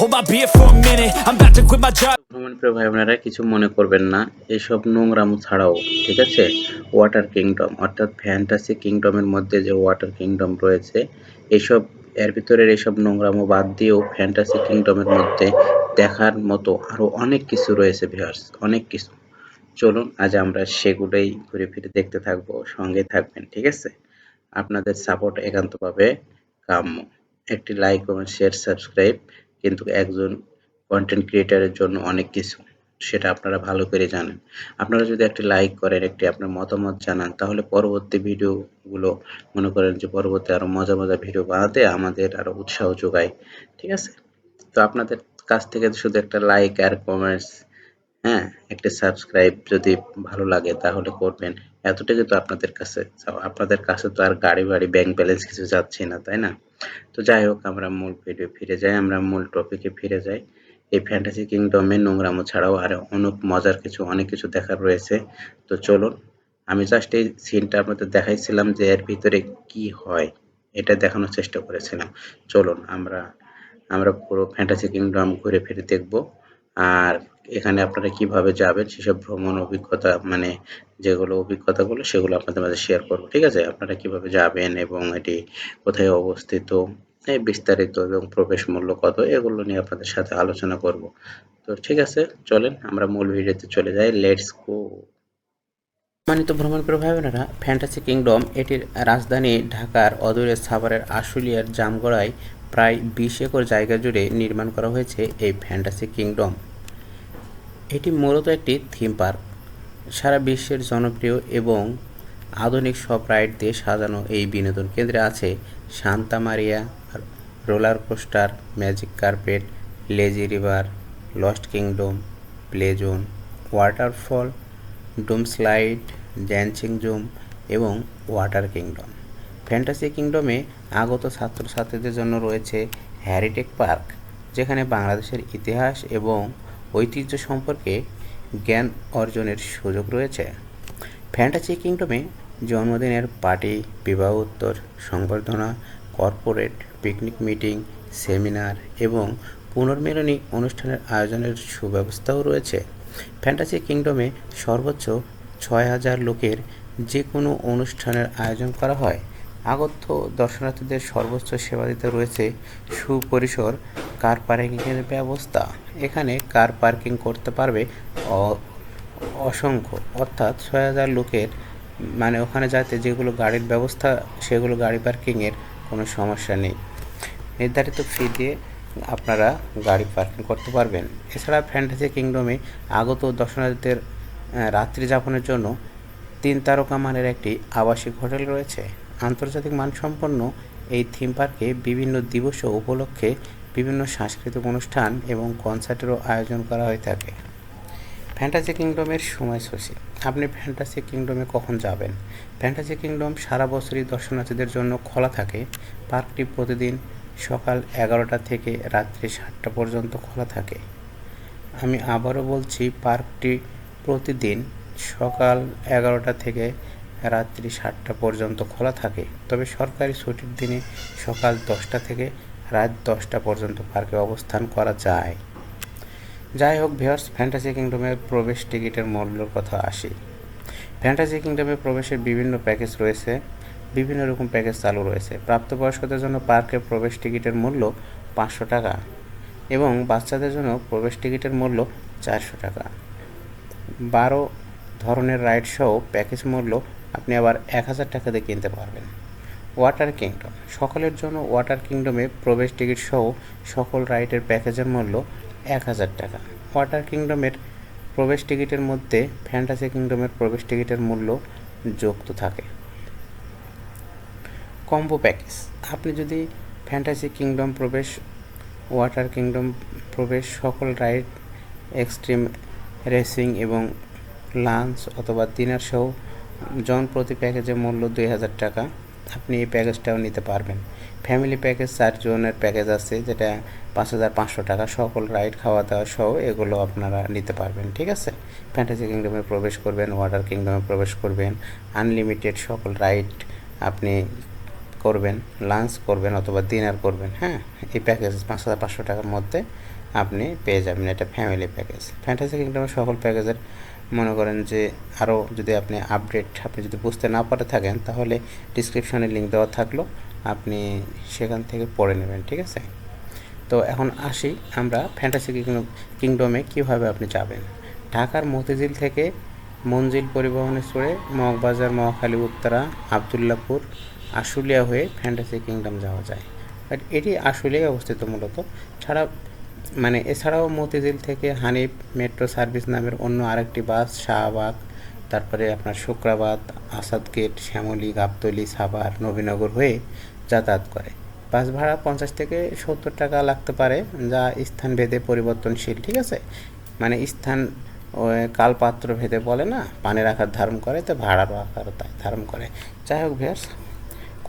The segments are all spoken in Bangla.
hold my ভাই বোনেরা কিছু মনে করবেন না। এসব নোংরামো ছাড়াও ঠিক আছে? ওয়াটার কিংডম অর্থাৎ ফ্যান্টাসি কিংডমের মধ্যে যে ওয়াটার কিংডম রয়েছে, এসব, এর ভিতরের এসব নোংরামো বাদ দিয়েও ফ্যান্টাসি কিংডমের মধ্যে দেখার মতো আরও অনেক কিছু রয়েছে ভিউয়ার্স অনেক কিছু। চলুন, আজ আমরা সেগুলোই ঘুরে ফিরে দেখতে থাকব, সঙ্গে থাকবেন, ঠিক আছে? আপনাদের সাপোর্ট একান্তভাবে কাম্য। একটি লাইক এবং শেয়ার সাবস্ক্রাইব কিন্তু একজন কন্টেন্ট ক্রিয়েটারের জন্য অনেক কিছু, সেটা আপনারা ভালো করে জানেন। আপনারা যদি একটি লাইক করেন, একটি আপনার মতামত জানান, তাহলে পরবর্তী ভিডিওগুলো মনে করেন যে পরবর্তী আরও মজা মজা ভিডিও বানাতে আমাদের আরও উৎসাহ যোগায়। ঠিক আছে? তো আপনাদের কাছ থেকে শুধু একটা লাইক আর কমেন্টস হ্যাঁ একটা সাবস্ক্রাইব যদি ভালো লাগে, তাহলে করবেন। এতটুকু তো আপনাদের কাছে আপনাদের কাছে তো আর গাড়ি বাড়ি ব্যাংক ব্যালেন্স কিছু যাচ্ছে না, তাই না? তো যাই হোক, আমরা মূল ভিডিও ফিরে যাই, আমরা মূল টপিকে ফিরে যাই। এই ফ্যান্টাসি কিংডমে নোংরামো ছাড়াও আরও অনেক মজার কিছু, অনেক কিছু দেখার রয়েছে। তো চলুন, আমি জাস্ট এই সিনটার মধ্যে দেখাইছিলাম যে এর ভিতরে কি হয়, এটা দেখানোর চেষ্টা করেছিলাম। চলুন, আমরা আমরা পুরো ফ্যান্টাসি কিংডম ঘুরে ফিরে দেখব। আর এখানে আপনারা কীভাবে যাবেন সেসব ভ্রমণ অভিজ্ঞতা মানে যেগুলো অভিজ্ঞতাগুলো সেগুলো আপনাদের মাঝে শেয়ার করব, ঠিক আছে? আপনারা কীভাবে যাবেন এবং এটি কোথায় অবস্থিত বিস্তারিত এবং প্রবেশ মূল্য কত, এগুলো নিয়ে আপনাদের সাথে আলোচনা করব। তো ঠিক আছে, চলেন আমরা মূল ভিডিওতে চলে যাই লেটস গো সম্মানিত ভ্রমণ করে ভাই বোনেরা ফ্যান্টাসি কিংডম এটির রাজধানী ঢাকার অদূরে সাভারের আশুলিয়ার জামগড়ায় প্রায় বিশ একর জায়গা জুড়ে নির্মাণ করা হয়েছে এই ফ্যান্টাসি কিংডম এটি মূলত একটি থিম পার্ক সারা বিশ্বের জনপ্রিয় এবং আধুনিক সব রাইড দিয়ে সাজানো এই বিনোদন কেন্দ্রে আছে Santa Maria roller coaster magic carpet lazy river lost kingdom play zone waterfall doom slide dancing zoom এবং ওয়াটার কিংডম ফ্যান্টাসি কিংডমে আগত ছাত্রছাত্রীদের জন্য রয়েছে হ্যারিটেক পার্ক যেখানে বাংলাদেশের ইতিহাস এবং ঐতিহ্য সম্পর্কে জ্ঞান অর্জনের সুযোগ রয়েছে। ফ্যান্টাসি কিংডমে জন্মদিনের পার্টি, বিবাহ উত্তর, সংবর্ধনা, কর্পোরেট, পিকনিক মিটিং, সেমিনার এবং পুনর্মিলনী অনুষ্ঠানের আয়োজনের সুব্যবস্থাও রয়েছে। ফ্যান্টাসি কিংডমে সর্বোচ্চ ছয় হাজার লোকের যে কোনো অনুষ্ঠানের আয়োজন করা হয়। আগত দর্শনার্থীদের সর্বোচ্চ সেবা দিতে রয়েছে সুপরিসর কার পার্কিংয়ের ব্যবস্থা। এখানে কার পার্কিং করতে পারবে অসংখ্য। অর্থাৎ ছয় হাজার লোকের মানে ওখানে যাতে যেগুলো গাড়ির ব্যবস্থা, সেগুলো গাড়ি পার্কিংয়ের কোনো সমস্যা নেই। নির্ধারিত ফি দিয়ে আপনারা গাড়ি পার্কিং করতে পারবেন। এছাড়া ফ্যান্টাসি কিংডমে আগত দর্শনার্থীদের রাত্রি যাপনের জন্য তিন তারকা মানের একটি আবাসিক হোটেল রয়েছে। আন্তর্জাতিক মানসম্পন্ন এই থিম পার্কে বিভিন্ন দিবস ও উপলক্ষে বিভিন্ন সাংস্কৃতিক অনুষ্ঠান এবং কনসার্টেরও আয়োজন করা হয়ে থাকে। ফ্যান্টাসি কিংডমের সময়সূচি। আপনি ফ্যান্টাসি কিংডমে কখন যাবেন? ফ্যান্টাসি কিংডম সারা বছরই দর্শনার্থীদের জন্য খোলা থাকে। পার্কটি প্রতিদিন সকাল এগারোটা থেকে রাত্রি সাতটা পর্যন্ত খোলা থাকে। আমি আবারও বলছি, পার্কটি প্রতিদিন সকাল এগারোটা থেকে রাত্রি সাতটা পর্যন্ত খোলা থাকে, তবে সরকারি ছুটির দিনে সকাল দশটা থেকে রাত দশটা পর্যন্ত পার্কে অবস্থান করা যায়। যাই হোক ভিউয়ার্স ফ্যান্টাসি কিংডমের প্রবেশ টিকিটের মূল্যর কথা আসি। ফ্যান্টাসি কিংডমে প্রবেশের বিভিন্ন প্যাকেজ রয়েছে, বিভিন্ন রকম প্যাকেজ চালু রয়েছে। প্রাপ্তবয়স্কদের জন্য পার্কের প্রবেশ টিকিটের মূল্য পাঁচশো টাকা এবং বাচ্চাদের জন্য প্রবেশ টিকিটের মূল্য চারশো টাকা। বারো ধরনের রাইড সহ প্যাকেজ মূল্য আপনি আবার এক হাজার টাকা দিয়ে কিনতে পারবেন। ওয়াটার কিংডম সকলের জন্য ওয়াটার কিংডমে প্রবেশ টিকিট সহ সকল রাইডের প্যাকেজের মূল্য এক হাজার টাকা। ওয়াটার কিংডমের প্রবেশ টিকিটের মধ্যে ফ্যান্টাসি কিংডমের প্রবেশ টিকিটের মূল্য যুক্ত থাকে। কম্বো প্যাকেজ আপনি যদি ফ্যান্টাসি কিংডম প্রবেশ ওয়াটার কিংডম প্রবেশ সকল রাইড এক্সট্রিম রেসিং এবং লাঞ্চ অথবা ডিনার সহ জন প্রতি প্যাকেজের মূল্য দুই হাজার টাকা। আপনি এই প্যাকেজটাও নিতে পারবেন। ফ্যামিলি প্যাকেজ চার জনের প্যাকেজ আছে, যেটা পাঁচ হাজার পাঁচশো টাকা। সকল রাইড খাওয়া দাওয়া সহ এগুলো আপনারা নিতে পারবেন, ঠিক আছে? ফ্যান্টাসি কিংডমে প্রবেশ করবেন ওয়াটার কিংডমে প্রবেশ করবেন। আনলিমিটেড সকল রাইড আপনি করবেন লাঞ্চ করবেন অথবা ডিনার করবেন হ্যাঁ? এই প্যাকেজ পাঁচ হাজার পাঁচশো টাকার মধ্যে আপনি পেয়ে যাবেন এটা ফ্যামিলি প্যাকেজ ফ্যান্টাসি কিংডমের সকল প্যাকেজের মনে করেন যে আরও যদি আপনি আপডেট আপনি যদি বুঝতে না পারে থাকেন, তাহলে ডিসক্রিপশানে লিঙ্ক দেওয়া থাকল, আপনি সেখান থেকে পড়ে নেবেন, ঠিক আছে? তো এখন আসি আমরা ফ্যান্টাসি কিংডমে কীভাবে আপনি যাবেন। ঢাকার মতিঝিল থেকে মঞ্জিল পরিবহনে চড়ে মগবাজার, মহাখালী, উত্তরা, আবদুল্লাপুর, আশুলিয়া হয়ে ফ্যান্টাসি কিংডম যাওয়া যায়। বাট এটি আশুলিয়ায় অবস্থিত মূলত। ছাড়া মানে এছাড়াও মতিঝিল থেকে হানিফ মেট্রো সার্ভিস নামের অন্য আরেকটি বাস, শাহবাগ, তারপরে আপনার শুক্রাবাদ, আসাদ গেট, শ্যামলী, গাবতলি, সাভার, নবীনগর হয়ে যাতায়াত করে। বাস ভাড়া পঞ্চাশ থেকে সত্তর টাকা লাগতে পারে, যা স্থান ভেদে পরিবর্তনশীল, ঠিক আছে? মানে স্থান কালপাত্র ভেদে বলে না পানির আকার ধারণ করে, তো ভাড়ারও আকার তাই ধারণ করে। যাই হোক ভিয়ার্স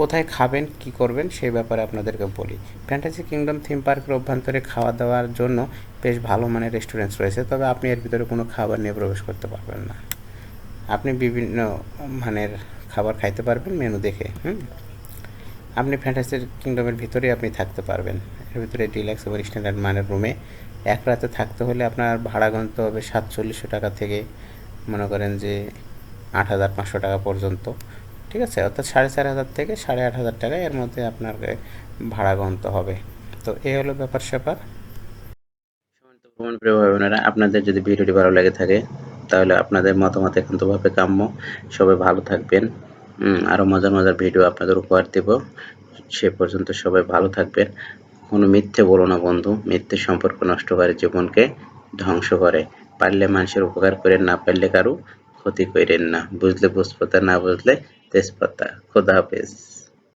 কোথায় খাবেন, কি করবেন, সেই ব্যাপারে আপনাদেরকে বলি। ফ্যান্টাসি কিংডম থিম পার্কের অভ্যন্তরে খাওয়া দাওয়ার জন্য বেশ ভালো মানের রেস্টুরেন্টস রয়েছে, তবে আপনি এর ভিতরে কোনো খাবার নিয়ে প্রবেশ করতে পারবেন না। আপনি বিভিন্ন মানের খাবার খাইতে পারবেন মেনু দেখে, হুম? আপনি ফ্যান্টাসির কিংডমের ভিতরে আপনি থাকতে পারবেন। এর ভিতরে ডিলাক্স এবং স্ট্যান্ডার্ড মানের রুমে এক রাতে থাকতে হলে আপনার ভাড়া গুনতে হবে সাতচল্লিশশো টাকা থেকে, মনে করেন যে আট হাজার পাঁচশো টাকা পর্যন্ত। ঠিক আছে? অর্থাৎ সাড়ে চার হাজার থেকে সাড়ে আট হাজার টাকা এর মধ্যে আপনাকে ভাড়া গুনতে হবে। তো এই হলো ব্যাপার স্যাপার। আপনাদের যদি ভিডিওটি ভালো লেগে থাকে, তাহলে আপনাদের মতামত একান্তভাবে কাম্য। সবাই ভালো থাকবেন। আরও মজার মজার ভিডিও আপনাদের উপহার দেব। সে পর্যন্ত সবাই ভালো থাকবেন। কোনো মিথ্যে বলো না বন্ধু। মিথ্যে সম্পর্ক নষ্ট করে জীবনকে ধ্বংস করে। পারলে মানুষের উপকার করেন, না পারলে কারু ক্ষতি করেন না। বুঝলে বুঝপাতা না বুঝলে তেজপাতা। খোদা হাফেজ।